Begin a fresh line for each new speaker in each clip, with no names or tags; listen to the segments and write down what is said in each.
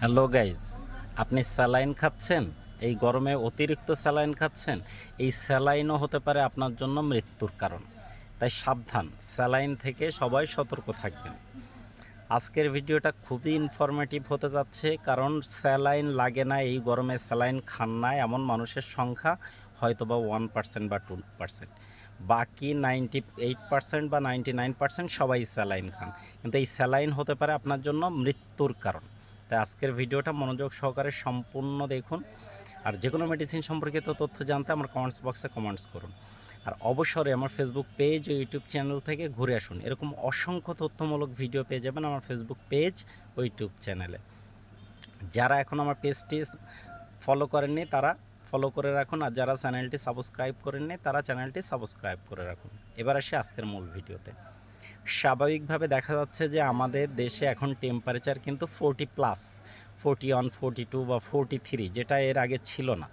Hello guys আপনি saline খাচ্ছেন? এই গরমে অতিরিক্ত স্যালাইন খাচ্ছেন? এই স্যালাইনও হতে পারে আপনার জন্য মৃত্যুর কারণ। তাই সাবধান, স্যালাইন থেকে সবাই সতর্ক থাকবেন। আজকের ভিডিওটা খুবই ইনফরমেটিভ হতে যাচ্ছে, কারণ স্যালাইন লাগে না, এই গরমে স্যালাইন খান না, এমন মানুষের সংখ্যা হয়তো বা ওয়ান পার্সেন্ট বা টু পার্সেন্ট বাকি নাইনটি এইট পার্সেন্ট বা নাইনটি নাইন পার্সেন্ট সবাই স্যালাইন খান। কিন্তু এই স্যালাইন হতে পারে আপনার জন্য মৃত্যুর কারণ। তাই আজকের ভিডিওটা মনোযোগ সহকারে সম্পূর্ণ দেখুন। আর যে কোনো মেডিসিন সম্পর্কিত তথ্য জানতে আমার কমেন্টস বক্সে কমেন্টস করুন। আর অবসরে আমার ফেসবুক পেজ ও ইউটিউব চ্যানেল থেকে ঘুরে আসুন। এরকম অসংখ্য তথ্যমূলক ভিডিও পেয়ে যাবেন আমার ফেসবুক পেজ ও ইউটিউব চ্যানেলে যারা এখন আমার পেজটি ফলো করেননি, তারা ফলো করে রাখুন। আর যারা চ্যানেলটি সাবস্ক্রাইব করেননি, তারা চ্যানেলটি সাবস্ক্রাইব করে রাখুন। এবার আসি আজকের মূল ভিডিওতে স্বাভাবিকভাবে দেখা যাচ্ছে যে আমাদের দেশে এখন টেম্পারেচার কিন্তু forty plus forty one forty two বা ফোরটি থ্রি যেটা এর আগে ছিল না।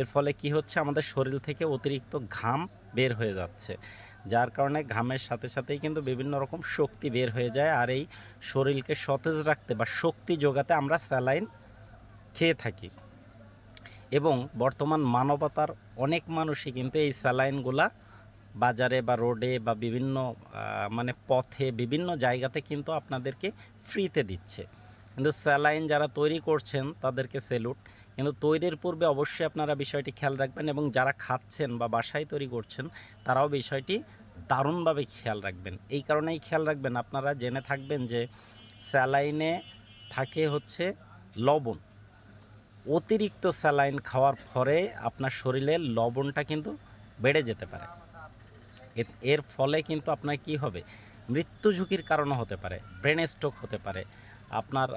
এর ফলে কি হচ্ছে? আমাদের শরীর থেকে অতিরিক্ত ঘাম বের হয়ে যাচ্ছে, যার কারণে ঘামের সাথে সাথেই কিন্তু বিভিন্ন রকম শক্তি বের হয়ে যায় আর এই শরীরকে সতেজ রাখতে বা শক্তি যোগাতে আমরা স্যালাইন খেয়ে থাকি। এবং বর্তমান মানবতার অনেক মানুষই কিন্তু এই স্যালাইনগুলা বাজারে বা রোডে বা বিভিন্ন মানে পথে বিভিন্ন জায়গাতে কিন্তু আপনাদেরকে ফ্রিতে দিচ্ছে। কিন্তু স্যালাইন যারা তৈরি করছেন তাদেরকে সেলুট। কিন্তু তৈরির পূর্বে অবশ্যই আপনারা বিষয়টি খেয়াল রাখবেন এবং যারা খাচ্ছেন বা বাসায় তৈরি করছেন তারাও বিষয়টি দারুণভাবে খেয়াল রাখবেন। এই কারণেই খেয়াল রাখবেন আপনারা জেনে থাকবেন যে স্যালাইনে থাকে হচ্ছে লবণ। অতিরিক্ত স্যালাইন খাওয়ার পরে আপনার শরীরে লবণটা কিন্তু বেড়ে যেতে পারে। এর ফলে কিন্তু আপনার কি হবে? মৃত্যু ঝুঁকির কারণও হতে পারে ব্রেন স্ট্রোক হতে পারে, আপনার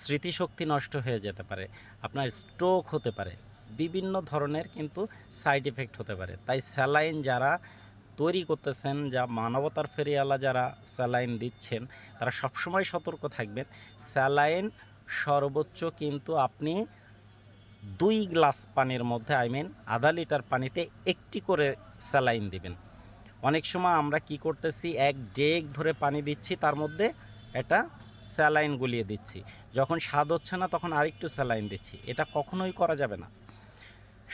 স্মৃতিশক্তি নষ্ট হয়ে যেতে পারে, আপনার স্ট্রোক হতে পারে, বিভিন্ন ধরনের কিন্তু সাইড এফেক্ট হতে পারে। তাই স্যালাইন যারা তৈরি করতেছেন, যা মানবতার ফেরিওয়ালা যারা স্যালাইন দিচ্ছেন, তারা সবসময় সতর্ক থাকবেন। স্যালাইন সর্বোচ্চ কিন্তু আপনি দুই গ্লাস পানির মধ্যে আই মিন আধা লিটার পানিতে একটি করে স্যালাইন দিবেন। অনেক সময় আমরা কি করতেছি, এক ডেক ধরে পানি দিচ্ছি, তার মধ্যে এটা স্যালাইন গুলিয়ে দিচ্ছি। যখন স্বাদ হচ্ছে না, তখন আরেকটু স্যালাইন দিচ্ছি। এটা কখনোই করা যাবে না।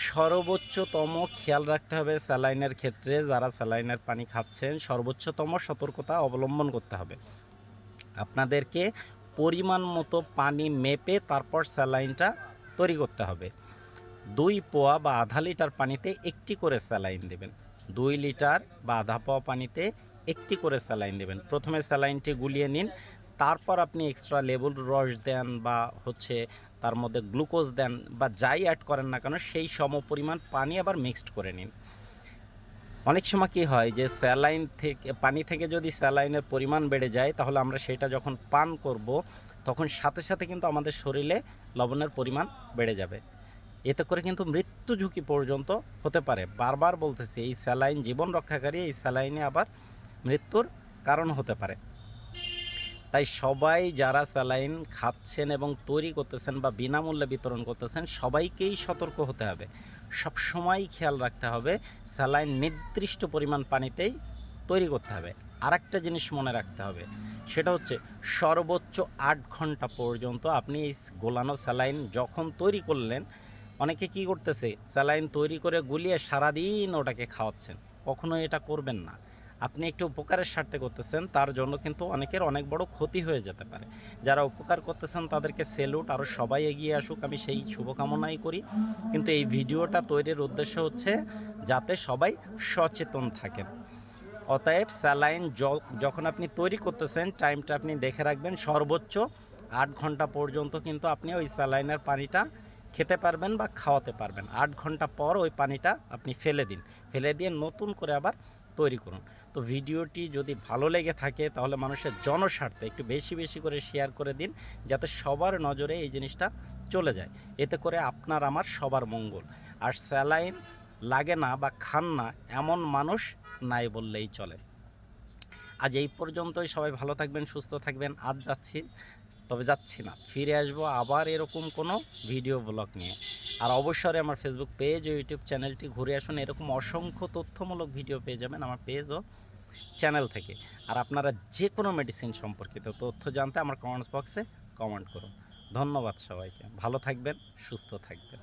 সর্বোচ্চতম খেয়াল রাখতে হবে স্যালাইনের ক্ষেত্রে, যারা স্যালাইনের পানি খাচ্ছেন, সর্বোচ্চতম সতর্কতা অবলম্বন করতে হবে। আপনাদেরকে পরিমাণ মতো পানি মেপে তারপর স্যালাইনটা তৈরি করতে হবে। দুই পোয়া বা আধা লিটার পানিতে একটি করে স্যালাইন দেবেন। দুই লিটার বা আধা পোয়া পানিতে একটি করে স্যালাইন দেবেন। প্রথমে স্যালাইনটি গুলিয়ে নিন। তারপর আপনি এক্সট্রা লেবুর রস দেন বা হচ্ছে তার মধ্যে গ্লুকোজ দেন বা যাই অ্যাড করেন না কেন, সেই সম পরিমাণ পানি আবার মিক্সড করে নিন। অনেক সময় কি হয় যে স্যালাইন থেকে, পানি থেকে যদি স্যালাইনের পরিমাণ বেড়ে যায়, তাহলে আমরা সেটা যখন পান করব, তখন সাথে সাথে কিন্তু আমাদের শরীরে লবণের পরিমাণ বেড়ে যাবে। এতে করে কিন্তু মৃত্যু ঝুঁকি পর্যন্ত হতে পারে। বারবার বলতেছি, এই স্যালাইন জীবন রক্ষাকারী, এই স্যালাইনে আবার মৃত্যুর কারণ হতে পারে। তাই সবাই যারা স্যালাইন খাচ্ছেন এবং তৈরি করতেছেন বা বিনামূল্যে বিতরণ করতেছেন, সবাইকেই সতর্ক হতে হবে। সব সময় খেয়াল রাখতে হবে, স্যালাইন নির্দিষ্ট পরিমাণ পানিতেই তৈরি করতে হবে। আর একটা জিনিস মনে রাখতে হবে, সেটা হচ্ছে সর্বোচ্চ আট ঘণ্টা পর্যন্ত আপনি এই গোলানো স্যালাইন যখন তৈরি করলেন, অনেকে কি করতেছে, স্যালাইন তৈরি করে গুলিয়ে সারাদিন ওটাকে খাওয়াচ্ছেন। কখনো এটা করবেন না। আপনি একটু উপকারের স্বার্থে করতেছেন, তার জন্য কিন্তু অনেকের অনেক বড় ক্ষতি হয়ে যেতে পারে। যারা উপকার করতেছেন, তাদেরকে সেলুট আরও সবাই এগিয়ে আসুক, আমি সেই শুভকামনাই করি। কিন্তু এই ভিডিওটা তৈরির উদ্দেশ্য হচ্ছে যাতে সবাই সচেতন থাকেন। অতএব স্যালাইন যখন আপনি তৈরি করতেছেন টাইমটা আপনি দেখে রাখবেন, সর্বোচ্চ আট ঘণ্টা পর্যন্ত কিন্তু আপনি ওই স্যালাইনের পানিটা খেতে পারবেন বা খাওয়াতে পারবেন। আট ঘণ্টা পর ওই পানিটা আপনি ফেলে দিন। ফেলে দিয়ে নতুন করে আবার তৈরি করুন। তো ভিডিওটি যদি ভালো লেগে থাকে তাহলে মানুষের জনস্বার্থে একটু বেশি বেশি করে শেয়ার করে দিন যাতে সবার নজরে এই জিনিসটা চলে যায়। এতে করে আপনার আমার সবার মঙ্গল। আর স্যালাইন লাগে না বা খান না এমন মানুষ নাই বললেই চলে। আজ এই পর্যন্তই। সবাই ভালো থাকবেন, সুস্থ থাকবেন। আজ যাচ্ছি তবে যাচ্ছি না। ফিরে আসব আবার এরকম কোনো ভিডিও ব্লগ নিয়ে। আর অবশ্যই আমার ফেসবুক পেজ ও ইউটিউব চ্যানেলটি ঘুরে আসুন। এরকম অসংখ্য তথ্যমূলক ভিডিও পেয়ে যাবেন আমার পেজ ও চ্যানেল থেকে। আর আপনারা যে কোনো মেডিসিন সম্পর্কিত তথ্য জানতে আমার কমেন্টস বক্সে কমেন্ট করুন। ধন্যবাদ সবাইকে। ভালো থাকবেন, সুস্থ থাকবেন।